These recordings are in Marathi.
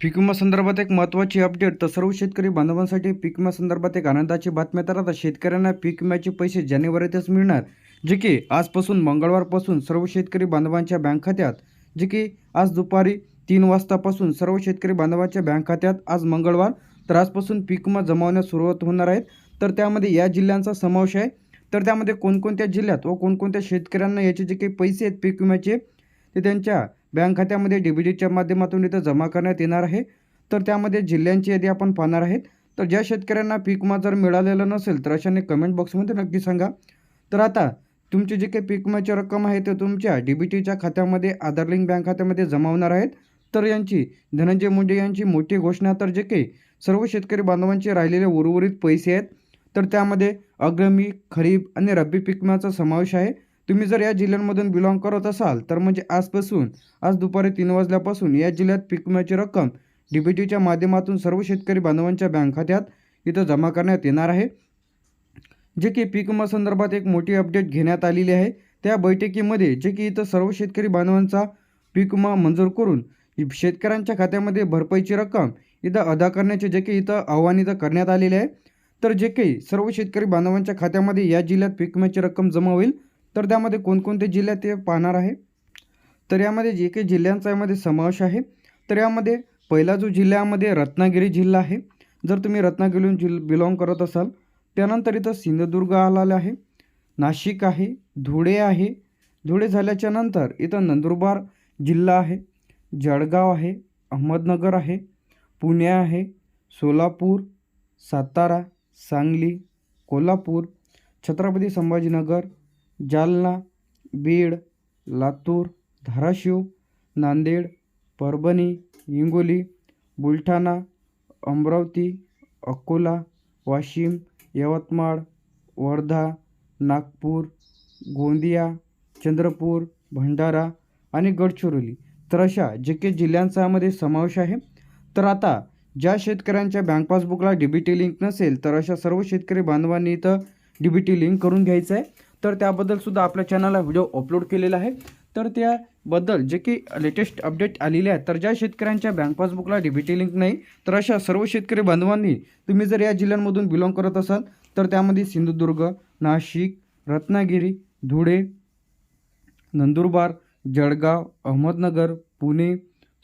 पीक विमा संदर्भात एक महत्त्वाची अपडेट तर सर्व शेतकरी बांधवांसाठी पीक विमा संदर्भात एक आनंदाची बातमी तर आता शेतकऱ्यांना पीक विम्याचे पैसे जानेवारीतच मिळणार. जे की आजपासून मंगळवारपासून सर्व शेतकरी बांधवांच्या बँक खात्यात. जे की आज दुपारी तीन वाजतापासून सर्व शेतकरी बांधवांच्या बँक खात्यात. आज मंगळवार तर आजपासून पीक विमा जमावण्यास सुरुवात होणार आहेत तर त्यामध्ये या जिल्ह्यांचा समावेश आहे. तर त्यामध्ये कोणकोणत्या जिल्ह्यात व कोणकोणत्या शेतकऱ्यांना याचे जे काही पैसे आहेत पीक विम्याचे ते त्यांच्या बँक खात्यामध्ये डी बी माध्यमातून इथं जमा करण्यात येणार आहे. तर त्यामध्ये जिल्ह्यांची यादी आपण पाहणार आहेत. तर ज्या शेतकऱ्यांना पीक विमा जर मिळालेला नसेल तर अशाने कमेंट बॉक्समध्ये नक्की सांगा. तर आता तुमची जी काही पीक विम्याची रक्कम आहे ते तुमच्या डी बी टीच्या खात्यामध्ये आधार लिंक बँक खात्यामध्ये जमा होणार आहेत. तर यांची धनंजय मुंडे यांची मोठी घोषणा तर जे काही सर्व शेतकरी बांधवांचे राहिलेले उर्वरित पैसे आहेत तर त्यामध्ये अग्रमी खरीप आणि रब्बी पीक विम्याचा समावेश आहे. तुम्ही जर या जिल्ह्यांमधून बिलॉंग करत असाल तर म्हणजे आजपासून आज दुपारी तीन वाजल्यापासून या जिल्ह्यात पीक विम्याची रक्कम डी टीच्या माध्यमातून सर्व शेतकरी बांधवांच्या बँक खात्यात इथं जमा करण्यात येणार आहे. जे की पीक विमा संदर्भात एक मोठी अपडेट घेण्यात आलेली आहे. त्या बैठकीमध्ये जे की इथं सर्व शेतकरी बांधवांचा पीक विमा मंजूर करून शेतकऱ्यांच्या खात्यामध्ये भरपाईची रक्कम इथं अदा करण्याचे जे काही इथं आव्हान इथं करण्यात आलेले आहे. तर जे काही सर्व शेतकरी बांधवांच्या खात्यामध्ये या जिल्ह्यात पीक विम्याची रक्कम जमा होईल. तर त्यामध्ये कोणकोणते जिल्ह्यात ते पाहणार आहे? तर यामध्ये जे काही जिल्ह्यांचा यामध्ये समावेश आहे तर यामध्ये पहिला जो जिल्ह्यामध्ये रत्नागिरी जिल्हा आहे. जर तुम्ही रत्नागिरीहून जिल बिलॉंग करत असाल त्यानंतर इथं सिंधुदुर्ग आलेला आहे नाशिक आहे धुळे आहे. धुळे झाल्याच्यानंतर इथं नंदुरबार जिल्हा आहे जळगाव आहे अहमदनगर आहे पुणे आहे सोलापूर सातारा सांगली कोल्हापूर छत्रपती संभाजीनगर जालना बीड लातूर धाराशिव नांदेड परभणी हिंगोली बुलढाणा अमरावती अकोला वाशिम यवतमाळ वर्धा नागपूर गोंदिया चंद्रपूर भंडारा आणि गडचिरोली. तर अशा जे काही जिल्ह्यांचा यामध्ये समावेश आहे. तर आता ज्या शेतकऱ्यांच्या बँक पासबुकला डी बी टी लिंक नसेल तर अशा सर्व शेतकरी बांधवांनी इथं डी बी टी लिंक करून घ्यायचं आहे. तर त्याबद्दलसुद्धा आपल्या चॅनलला व्हिडिओ अपलोड केलेला आहे. तर त्याबद्दल जे की लेटेस्ट अपडेट आलेले आहेत तर ज्या शेतकऱ्यांच्या बँक पासबुकला डी लिंक नाही तर अशा सर्व शेतकरी बांधवांनी तुम्ही जर या जिल्ह्यांमधून बिलॉंग करत असाल तर त्यामध्ये सिंधुदुर्ग नाशिक रत्नागिरी धुळे नंदुरबार जळगाव अहमदनगर पुणे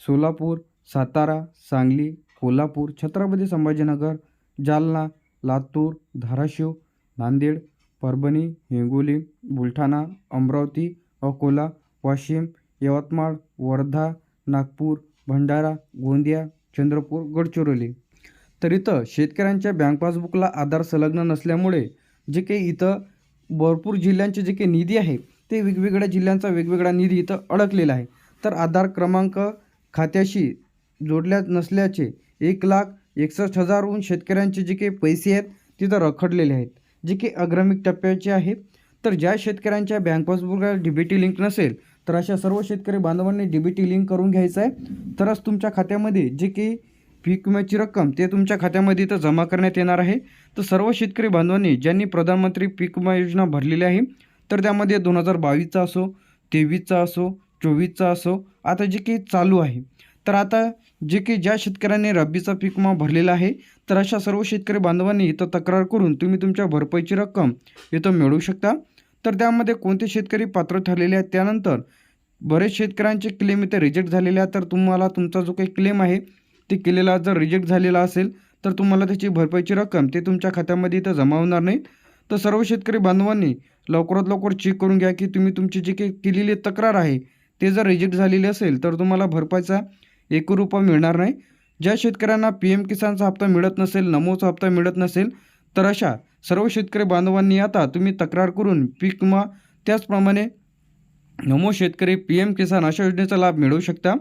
सोलापूर सातारा सांगली कोल्हापूर छत्रपती संभाजीनगर जालना लातूर धाराशिव नांदेड परभणी हिंगोली बुलढाणा अमरावती अकोला वाशिम यवतमाळ वर्धा नागपूर भंडारा गोंदिया चंद्रपूर गडचिरोली. तर इथं शेतकऱ्यांच्या बँक पासबुकला आधार संलग्न नसल्यामुळे जे काही इथं भरपूर जिल्ह्यांचे जे काही निधी आहे ते वेगवेगळ्या जिल्ह्यांचा वेगवेगळा निधी इथं अडकलेला आहे. तर आधार क्रमांक खात्याशी जोडल्या नसल्याचे एक लाख एकसष्ट हजारहून शेतकऱ्यांचे जे काही पैसे आहेत तिथं रखडलेले आहेत. जे की अग्रमिक टप्प्याचे आहे. तर ज्या शेतकऱ्यांच्या बँक पासबुकला डी बी टी लिंक नसेल तर अशा सर्व शेतकरी बांधवांनी डी बी टी लिंक करून घ्यायचं आहे. तरच तुमच्या खात्यामध्ये जे काही पीक विम्याची रक्कम ते तुमच्या खात्यामध्ये इथं जमा करण्यात येणार आहे. तर सर्व शेतकरी बांधवांनी ज्यांनी प्रधानमंत्री पीक विमा योजना भरलेली आहे तर त्यामध्ये दोन हजार बावीसचा असो तेवीसचा असो चोवीसचा असो आता जे काही चालू आहे. तर आता जे काही ज्या शेतकऱ्यांनी रब्बीचा पीक विमा भरलेला आहे तर अशा सर्व शेतकरी बांधवांनी इथं तक्रार करून तुम्ही तुमच्या भरपाईची रक्कम इथं मिळवू शकता. तर त्यामध्ये कोणते शेतकरी पात्र ठरलेले आहेत त्यानंतर बरेच शेतकऱ्यांचे क्लेम इथे रिजेक्ट झालेले आहेत. तर तुम्हाला तुमचा जो काही क्लेम आहे ते केलेला जर रिजेक्ट झालेला असेल तर तुम्हाला त्याची भरपाईची रक्कम ते तुमच्या खात्यामध्ये इथं जमा होणार नाही. तर सर्व शेतकरी बांधवांनी लवकरात लवकर चेक करून घ्या की तुम्ही तुमची जी काही केलेली तक्रार आहे ते जर रिजेक्ट झालेली असेल तर तुम्हाला भरपाईचा एक रुपया मिळणार नाही. ज्या शेतकऱ्यांना पी एम किसानचा हप्ता मिळत नसेल नमोचा हप्ता मिळत नसेल तर अशा सर्व शेतकरी बांधवांनी आता तुम्ही तक्रार करून पीक विमा त्याचप्रमाणे नमो शेतकरी पी एम किसान अशा योजनेचा लाभ मिळवू शकता.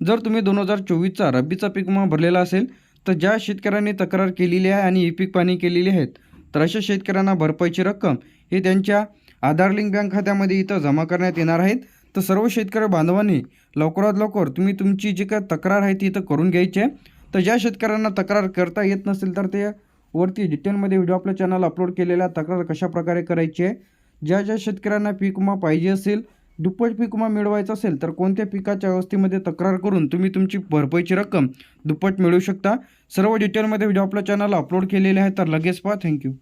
जर तुम्ही दोन हजार चोवीसचा रब्बीचा पीक विमा भरलेला असेल तर ज्या शेतकऱ्यांनी तक्रार केलेली आहे आणि ई पीक पाणी केलेली आहेत तर अशा शेतकऱ्यांना भरपाईची रक्कम हे त्यांच्या आधार लिंक बँक खात्यामध्ये इथं जमा करण्यात येणार आहेत. तर सर्व शेतकरी बांधवांनी लवकरात लवकर तुम्ही तुमची जी काय तक्रार आहे ती इथं करून घ्यायची आहे. तर ज्या शेतकऱ्यांना तक्रार करता येत नसेल तर ते वरती डिटेलमध्ये व्हिडिओ आपल्या चॅनल अपलोड केलेला तक्रार कशा प्रकारे करायची आहे? ज्या ज्या शेतकऱ्यांना पीक विमा पाहिजे असेल दुप्पट पीक विमा मिळवायचा असेल तर कोणत्या पिकाच्या अवस्थेमध्ये तक्रार करून तुम्ही तुमची भरपाईची रक्कम दुप्पट मिळवू शकता? सर्व डिटेलमध्ये व्हिडिओ आपल्या चॅनलला अपलोड केलेले आहे तर लगेच पहा. थँक्यू